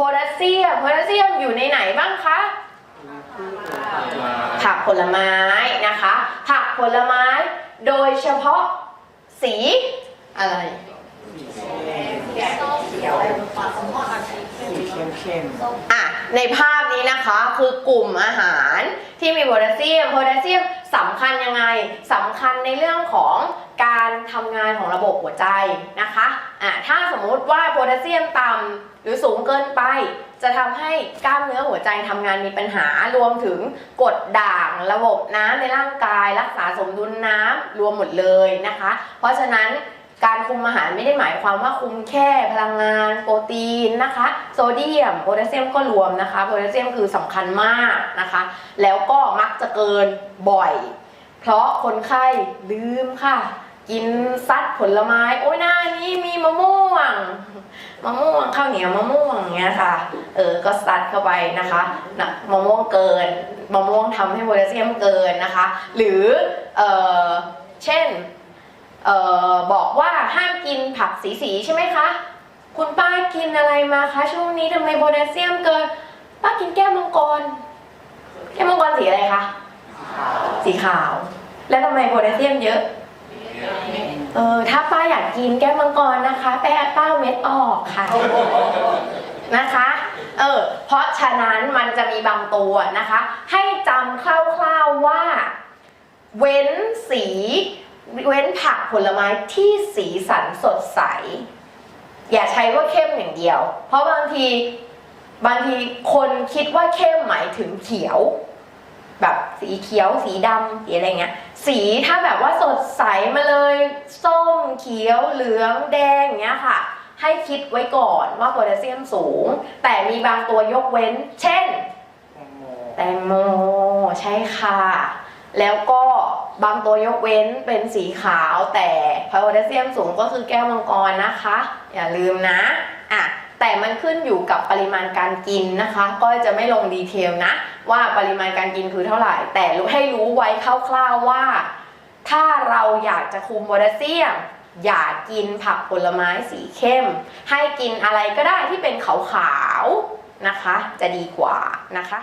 โพแทสเซียม โพแทสเซียมอยู่ในไหนบ้างคะ ผักผลไม้นะคะ ผักผลไม้โดยเฉพาะสีอะไรเข้มอะ ในภาพนี้นะคะคือกลุ่มอาหารที่มีโพแทสเซียม โพแทสเซียมสำคัญยังไงสำคัญในเรื่องของการทำงานของระบบหัวใจนะคะอะถ้าสมมุติว่าโพแทสเซียมต่ำหรือสูงเกินไป จะทำให้กล้ามเนื้อหัวใจทำงานมีปัญหารวมถึงกดด่างระบบน้ำในร่างกาย รักษาสมดุลน้ำรวมหมดเลยนะคะ เพราะฉะนั้น การคุมอาหารไม่ได้หมายความว่าคุมแค่พลังงาน โปรตีนนะคะ โซเดียมโพแทสเซียมก็รวมนะคะโพแทสเซียมคือสำคัญมากนะคะ แล้วก็มักจะเกินบ่อย เพราะคนไข้ลืมค่ะ กินซัดผลไม้ โอ้ยหน้านี้มีมะม่วงมะม่วงข้าวเหนียวมะม่วงอย่างเงี้ยค่ะเออก็ซัดเข้าไปนะคะนะมะม่วงเกินมะม่วงทำให้โพแทสเซียมเกินนะคะ หรือเออเช่น ออบอกว่าห้ามกินผักสีสีๆใช่ไหมคะ คุณป้ากินอะไรมาคะช่วงนี้ทำไมโพแทสเซียมเกิน ป้ากินแก้วมังกร แก้วมังกรสีอะไรคะ สีขาว แล้วทำไมโพแทสเซียมเยอะ เออถ้าป้าอยากกินแก้วมังกรนะคะแป้ป้าเอาเม็ดออกค่ะนะคะ เออ เพราะฉะนั้นมันจะมีบางตัวนะคะ ให้จำคร่าวๆว่า เว้นสี เว้นผักผลไม้ที่สีสันสดใส อย่าใช้ว่าเข้มอย่างเดียว เพราะบางทีบางทีคนคิดว่าเข้มหมายถึงเขียว แบบสีเขียว สีดำสีอะไรเงี้ย สีถ้าแบบว่าสดใสมาเลยส้มเขียวเหลืองแดงอย่างเงี้ยค่ะ ให้คิดไว้ก่อนว่าโพแทสเซียมสูง แต่มีบางตัวยกเว้น เช่น แตงโมแตงโมใช่ค่ะ แล้วก็ บางตัวยกเว้นเป็นสีขาวแต่โพแทสเซียมสูงก็คือแก้วมังกรนะคะ อย่าลืมนะอะแต่มันขึ้นอยู่กับปริมาณการกินนะคะ ก็จะไม่ลงดีเทลนะ ว่าปริมาณการกินคือเท่าไหร่ แต่ให้รู้ไว้คร่าวๆว่า ถ้าเราอยากจะคุมโพแทสเซียมอย่ากินผักผลไม้สีเข้ม ให้กินอะไรก็ได้ที่เป็นขาวๆนะคะ จะดีกว่านะคะ